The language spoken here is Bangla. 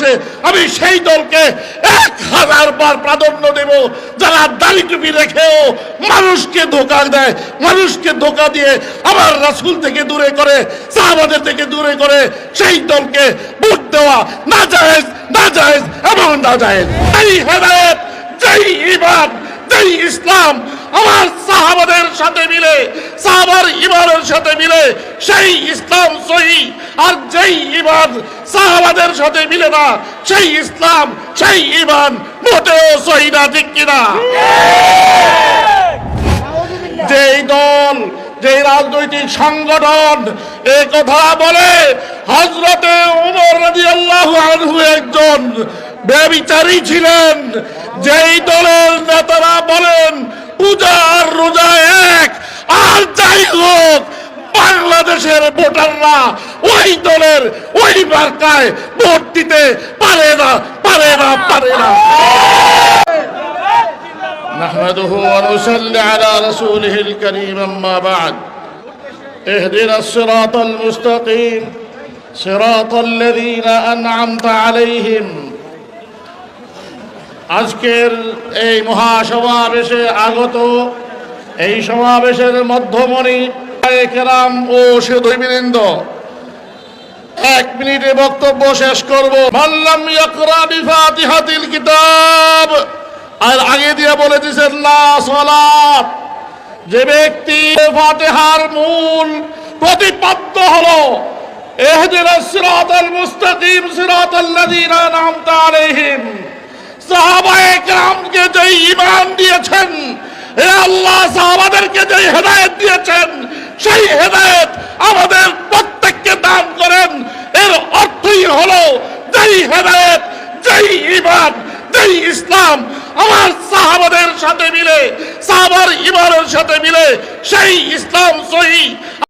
বাংলাদেশে আমি সেই দলকে এক হাজার বার প্রাধান্য দেব। যারা দাড়ি টুপি রেখেও মানুষকে ধোকা দেয়, মানুষকে ধোকা দিয়ে আবার রাসুল থেকে দূরে করে, সাহাবাদের থেকে দূরে করে, সেই দলকে ভোট দেওয়া না যায় না যায় এবং না যায় এই হেদায়ত, যেই ইমান যেই ইসলাম আমার সাহাবাদের সাথে মিলে, সাহাবার ইমানের সাথে মিলে, সেই ইসলাম সহি। আর যেই ইমান সাহাবাদের সাথে মিলে না, সেই ইসলাম, সেই ইমান মোটেও সহি না, ঠিক কিনা যেই দল যে রাজনৈতিক সংগঠন এ কথা বলে হজরতে উমর রাদিয়াল্লাহু আনহু একজন ব্যবিচারী ছিলেন। যেই নেতারা বলেন পূজা আর রোজা এক আর যাই হোক বাংলাদেশের ভোটাররা ওই দলের ওই মার্কায় ভোট দিতে পারে না পারে না পারে না نحمده ونصلي على رسوله الكريم أما بعد اهدنا الصراط المستقيم صراط الذين أنعمت عليهم আজকের এই মহাসমাবেশে আগত এই সমাবেশের মধ্যমণি কেরাম ও সুধীবৃন্দ এক মিনিটে বক্তব্য শেষ করব। মাল্লাম ইয়াকরা বিফাতিহাতিল কিতাব। আর আগে দিয়ে বলে দিয়েছেন লা সালাত। যে ব্যক্তি ফাতিহার মূল প্রতিপাদ্য হলো ইহদিনাস সিরাতাল মুস্তাকিম সিরাতাল্লাযীনা আন'আমতা আলাইহিম। সাহাবায়ে কেরামকে যে ঈমান দিয়েছেন হে আল্লাহ সাহাবাদেরকে যে হেদায়েত দিয়েছেন, সেই হেদায়েত আমাদের প্রত্যেককে দান করেন। এর অর্থই হলো যেই হেদায়েত, যেই ঈমান, যেই ইসলাম আমার সাহাবাদের সাথে মিলে, সাহাবার ইমানের সাথে মিলে, সেই ইসলাম সহি।